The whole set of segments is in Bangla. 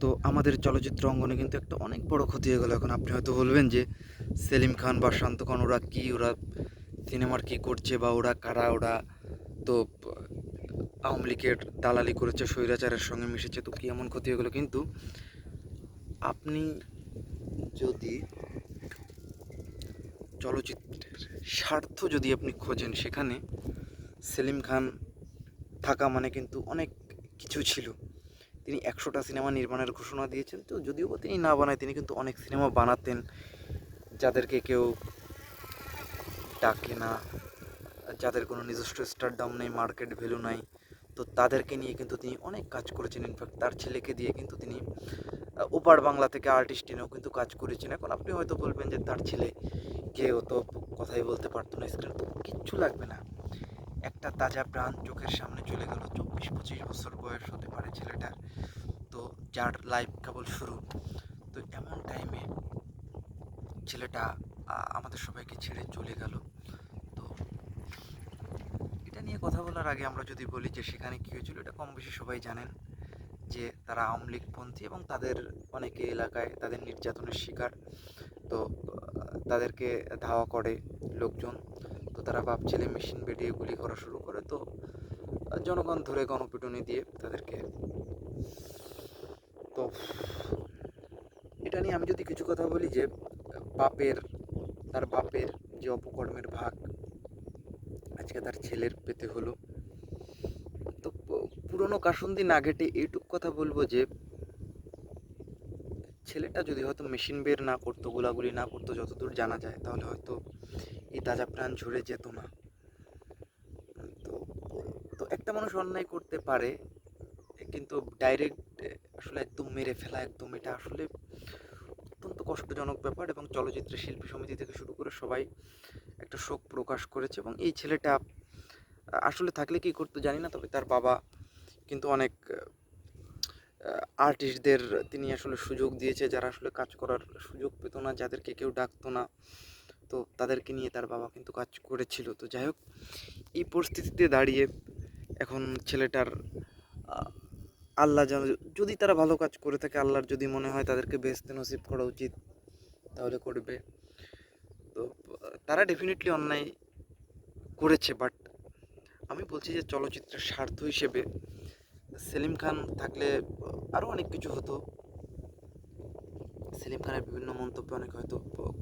তো আমাদের চলচ্চিত্র অঙ্গনে কিন্তু একটা অনেক বড় ক্ষতি হয়ে গেল। এখন আপনি হয়তো বলবেন যে সেলিম খান বা শান্ত খান, ওরা কী, ওরা সিনেমার কী করছে বা ওরা কারা, ওরা তো আওয়ামী লীগের দালালি করেছে, স্বৈরাচারের সঙ্গে মিশেছে, তো কী এমন ক্ষতি হয়ে গেলো? কিন্তু আপনি যদি চলচ্চিত্রের স্বার্থ যদি আপনি খোঁজেন, সেখানে সেলিম খান থাকা মানে কিন্তু অনেক কিছু ছিল। তিনি একশোটা সিনেমা নির্মাণের ঘোষণা দিয়েছেন। তো যদিও বা তিনি না বানায়, তিনি কিন্তু অনেক সিনেমা বানাতেন। যাদেরকে কেউ ডাকে না, যাদের কোনো নিজস্ব স্টারডাম নেই মার্কেট ভ্যালু নাই, তো তাদেরকে নিয়ে কিন্তু তিনি অনেক কাজ করেছেন। ইনফ্যাক্ট তার ছেলেকে দিয়ে কিন্তু তিনি ওপার বাংলা থেকে আর্টিস্ট এনেও কিন্তু কাজ করেছেন। এখন আপনি হয়তো বলবেন যে তার ছেলে কেউ তো কথাই বলতে পারতো না স্ক্রিনে তো কিচ্ছু লাগবে না। একটা তাজা প্রাণ চোখের সামনে চলে গেল। চব্বিশ, পঁচিশ বছর বয়স হতে পারে ছেলেটার। তো যার লাইফ কেবল শুরু। তো এমন টাইমে ছেলেটা আমাদের সবাইকে ছেড়ে চলে গেল। তো এটা নিয়ে কথা বলার আগে আমরা যদি বলি যে, সেখানে কী হয়েছিল এটা কম বেশি সবাই জানেন। যে তারা আওয়ামী লীগপন্থী এবং তাদের অনেকে এলাকায় তাদের নির্যাতনের শিকার। তো তাদেরকে ধাওয়া করে লোকজন। তারা বাপ ছেলে মেশিন বেটিয়ে গুলি করা শুরু করে তো জনগণ ধরে গণপিটুনি দিয়ে তাদেরকে তো এটা নিয়ে আমি যদি কিছু কথা বলি যে, বাপের, তার বাপের যে অপকর্মের ভাগ, আজকে তার ছেলের পেতে হলো। তো পুরনো কাসুন্দি না ঘেটে এইটুক কথা বলব যে, ছেলেটা যদি হয়তো মেশিন বের না করতো, গোলাগুলি না করতো, যতদূর জানা যায়, তাহলে হয়তো এই তাজা প্রাণ ঝরে যেত না। তো তো একটা মানুষ অন্যায় করতে পারে, কিন্তু ডাইরেক্ট আসলে একদম মেরে ফেলা, একদম এটা আসলে অত্যন্ত কষ্টজনক ব্যাপার এবং চলচ্চিত্রের শিল্পী সমিতি থেকে শুরু করে সবাই একটা শোক প্রকাশ করেছে এবং এই ছেলেটা আসলে থাকলে কি করতো জানি না, তবে তার বাবা কিন্তু অনেক আর্টিস্টদের তিনি আসলে সুযোগ দিয়েছে, যারা আসলে কাজ করার সুযোগ পেত না, যাদেরকে কেউ ডাকতো না। তো তাদেরকে নিয়ে তার বাবা কিন্তু কাজ করেছিল। তো যাই হোক এই পরিস্থিতিতে দাঁড়িয়ে এখন ছেলেটার আল্লাহ জানে যদি তারা ভালো কাজ করে থাকে, আল্লাহর যদি মনে হয় তাদেরকে বেহেস্তে নসিব করা উচিত, তাহলে করবে। তো, তারা ডেফিনেটলি অন্যায় করেছে বাট আমি বলছি যে চলচ্চিত্রের স্বার্থ হিসেবে সেলিম খান থাকলে আরও অনেক কিছু হতো। সেলিম খানের বিভিন্ন মন্তব্যে অনেক হয়তো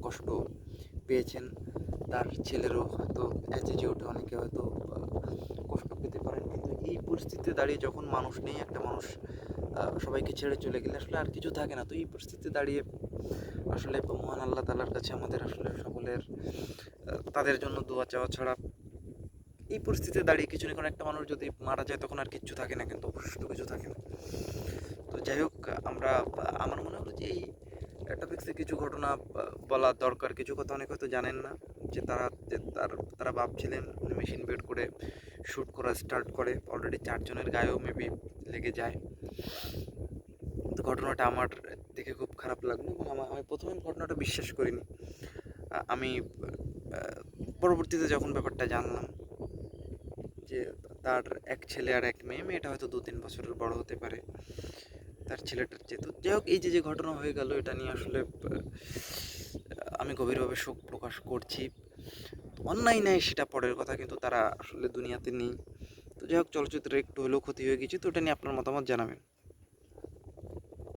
কষ্ট পেয়েছেন তার ছেলেরও হয়তো ওঠে অনেকে হয়তো কষ্ট পেতে পারেন। কিন্তু এই পরিস্থিতিতে দাঁড়িয়ে যখন মানুষ নেই, একটা মানুষ সবাইকে ছেড়ে চলে গেলে আসলে আর কিছু থাকে না। তো এই পরিস্থিতিতে দাঁড়িয়ে আসলে মহান আল্লাহ তালার কাছে আমাদের আসলে সকলের তাদের জন্য দোয়া চাওয়া ছাড়া এই পরিস্থিতিতে দাঁড়িয়ে কিছু না কোনো একটা মানুষ যদি মারা যায় তখন আর কিচ্ছু থাকে না, কিন্তু অবশিষ্ট কিছু থাকে না। তো যাই হোক, আমরা, আমার মনে হলো যে এই টপিক্সে কিছু ঘটনা বলা দরকার। কিছু কথা অনেক হয়তো জানেন না, যে তারা, যে তার, তারা ভাবছিলেন মেশিন বের করে শ্যুট করা স্টার্ট করে। অলরেডি চারজনের গায়েও মেবি লেগে যায়। তো ঘটনাটা আমার দেখে খুব খারাপ লাগল এবং আমা- আমি প্রথমে ঘটনাটা বিশ্বাস করিনি। আমি পরবর্তীতে যখন ব্যাপারটা জানলাম যে তার এক ছেলে আর এক মেয়ে, মেয়েটা হয়তো দু তিন বছরের বড় হতে পারে। তার ছেলেটার চেয়ে তো যাই হোক, এই যে যে ঘটনা হয়ে গেল, এটা নিয়ে আসলে আমি গভীরভাবে শোক প্রকাশ করছি। অন্যায় নেয় সেটা পরের কথা, কিন্তু তারা আসলে দুনিয়াতে নেই। তো যাই হোক চলচ্চিত্রের একটু হলেও ক্ষতি হয়ে গেছে, তো এটা নিয়ে আপনার মতামত জানাবেন।